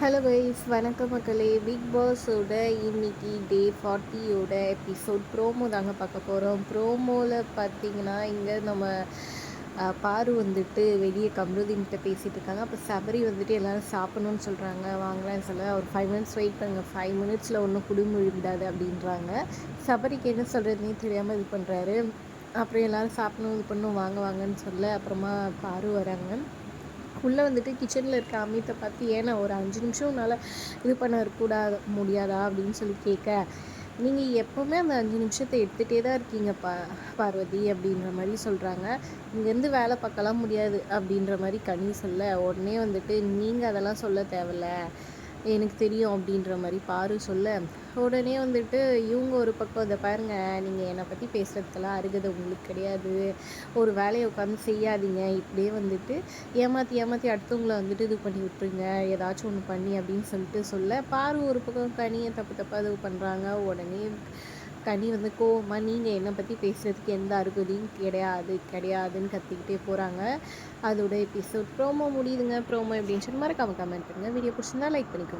Hello guys வணக்கம் மக்களே. Big பாஸோட இன்னைக்கு டே ஃபார்ட்டியோட எபிசோட் ப்ரோமோ தாங்க பார்க்க போகிறோம் ப்ரோமோவில் பார்த்தீங்கன்னா இங்கே நம்ம பாரு வந்துட்டு வெளியே கம்ருதீன்கிட்ட பேசிகிட்டு இருக்காங்க. அப்போ சபரி வந்துட்டு எல்லாரும் சாப்பிட்ணுன்னு சொல்கிறாங்க வாங்கலாம்னு சொல்ல ஒரு ஃபைவ் மினிட்ஸ் வெயிட் பண்ணுங்கள் ஃபைவ் மினிட்ஸில் ஒன்றும் குடும்பம் விடாது அப்படின்றாங்க. சபரிக்கு என்ன சொல்கிறதுனே தெரியாமல் இது பண்ணுறாரு அப்புறம் எல்லோரும் சாப்பிடணும் இது பண்ணணும் வாங்க வாங்கன்னு சொல்ல அப்புறமா பாரு வராங்க. உள்ளே வந்துட்டு கிச்சனில் இருக்க அமித்தை பார்த்து ஏன்னா ஒரு அஞ்சு நிமிஷம் உன்னால் இது பண்ண கூடாது முடியாதா? அப்படின்னு சொல்லி கேட்க நீங்கள் எப்போவுமே அந்த அஞ்சு நிமிஷத்தை எடுத்துகிட்டே தான் இருக்கீங்க பா பார்வதி அப்படின்ற மாதிரி சொல்கிறாங்க இங்கேருந்து வேலை பார்க்கலாம் முடியாது அப்படின்ற மாதிரி கனி சொல்ல உடனே வந்துட்டு நீங்கள் அதெல்லாம் சொல்ல தேவையில்ல. எனக்கு தெரியும் அப்படின்ற மாதிரி பாரு சொல்ல. உடனே வந்துட்டு இவங்க ஒரு பக்கம் அதை பாருங்க நீங்கள் என்னை பற்றி பேசுகிறதுக்கெல்லாம் அருகதை உங்களுக்கு கிடையாது. ஒரு வேலையை உட்காந்து செய்யாதீங்க. இப்படியே வந்துட்டு ஏமாற்றி ஏமாற்றி அடுத்தவங்கள வந்துட்டு இது பண்ணி விட்டுருங்க. ஏதாச்சும் ஒன்று பண்ணி அப்படின்னு சொல்லிட்டு சொல்ல. பாரு ஒரு பக்கம் கனியை தப்பு தப்பாக இது பண்ணுறாங்க உடனே கனி வந்து கோவமாக நீங்கள் என்னை பற்றி பேசுகிறதுக்கு எந்த அருகதையும் கிடையாது கிடையாதுன்னு கத்திக்கிட்டே போகிறாங்க அதோட எபிசோட் ப்ரோமோ முடியுதுங்க. ப்ரோமோ எப்படின்னு சொல்லி மறக்காம கமெண்ட் பண்ணுங்கள் வீடியோ பிடிச்சிருந்தா லைக் பண்ணிக்கோங்க.